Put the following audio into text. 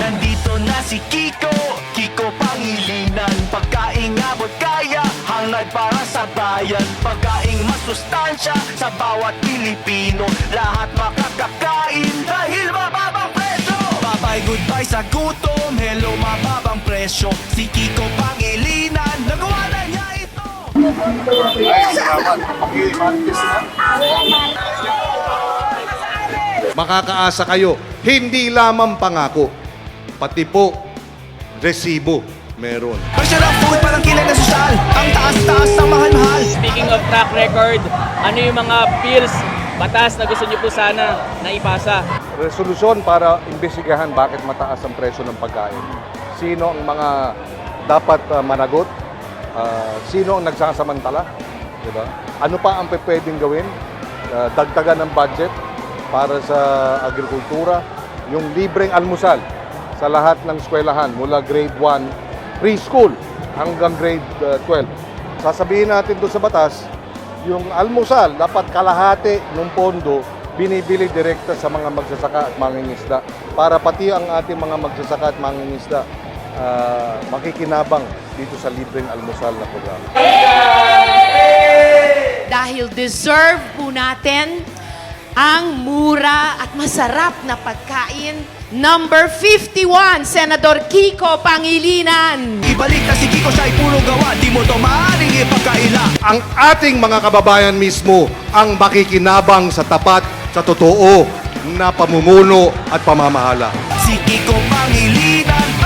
Nandito na si Kiko. Kiko Pangilinan. Pagkaing abot kaya. Hangad para sa bayan. Pagkaing masustansya Sa bawat Pilipino. Lahat makakakain Dahil mababang presyo. Bye-bye goodbye sa gutom. Hello mababang presyo. Si Kiko Pangilinan. Nagawa na niya ito. Makakaasa kayo, hindi lamang pangako, pati po resibo meron. Presyo ng food parang kilay na sosyal Ang taas-taas ng mahal-mahal Speaking of track record, ano yung mga bills, batas na gusto niyo po sana na ipasa? Resolusyon para imbestigahan bakit mataas ang presyo ng pagkain. Sino ang mga dapat uh, managot? Uh, sino ang nagsasamantala? Diba? Ano pa ang pwedeng gawin? Uh, dagdagan ng budget para sa agrikultura. Yung libreng almusal sa lahat ng eskwelahan mula grade 1 preschool hanggang grade uh, 12. Sasabihin natin doon sa batas, yung almusal, dapat kalahati ng pondo binibili direkta sa mga magsasaka at mangingisda para pati ang ating mga magsasaka at mangingisda ah, makikinabang dito sa libreng almusal na programa. Dahil deserve po natin ang mura masarap na pagkain. Number 51, Senador Kiko Pangilinan. Ibalik na si Kiko siya'y puro gawa Di mo to maaaring ipagkaila Ang ating mga kababayan mismo ang makikinabang sa tapat, sa totoo na pamumuno at pamamahala. Si Kiko Pangilinan